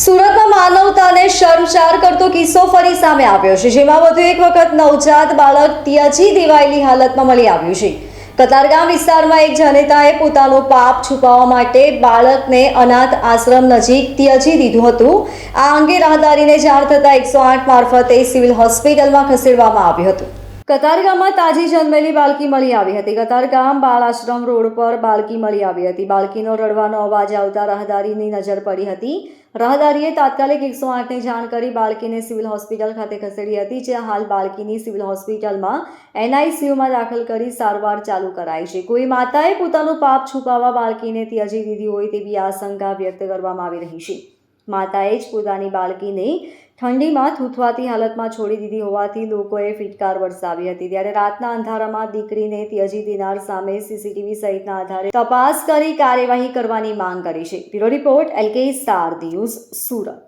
સુરતમાં માનવતાને શરમચાર કરતો કિસ્સો ફરી સામે આવ્યો છે, જેમાં વધુ એક વખત નવજાત બાળક ત્યજી દેવાયેલી હાલતમાં મળી આવ્યું છે. કતારગામ વિસ્તારમાં એક જનેતાએ પોતાનો પાપ છુપાવવા માટે બાળકને અનાથ આશ્રમ નજીક ત્યજી દીધું હતું. આ અંગે રાહદારીને જાણ થતાં એકસો આઠ મારફતે સિવિલ હોસ્પિટલમાં ખસેડવામાં આવ્યું હતું. કતારગામમાં તાજી જન્મેલી બાળકી મળી આવી હતી. કતારગામ બાળ આશ્રમ રોડ પર બાળકી મળી આવી હતી. બાળકીનો રડવાનો અવાજ આવતા રાહદારીની નજર પડી હતી. રાહદારીએ તાત્કાલિક એકસો આઠને જાણ કરી બાળકીને સિવિલ હોસ્પિટલ ખાતે ખસેડી હતી, જ્યાં હાલ બાળકીની સિવિલ હોસ્પિટલમાં એનઆઈસીયુમાં દાખલ કરી સારવાર ચાલુ કરાઈ છે. કોઈ માતાએ પોતાનું પાપ છુપાવવા બાળકીને ત્યજી દીધી હોય તેવી આશંકા વ્યક્ત કરવામાં આવી રહી છે. માતાએ જ પોતાની બાળકીને ઠંડીમાં થૂથવાતી હાલતમાં છોડી દીધી હોવાથી લોકોએ ફિટકાર વરસાવી હતી. ત્યારે રાતના અંધારામાં દીકરીને ત્યજી દેનાર સામે સીસીટીવી સહિતના આધારે તપાસ કરી કાર્યવાહી કરવાની માંગ કરી છે. Bureau report, LK star news, Surat.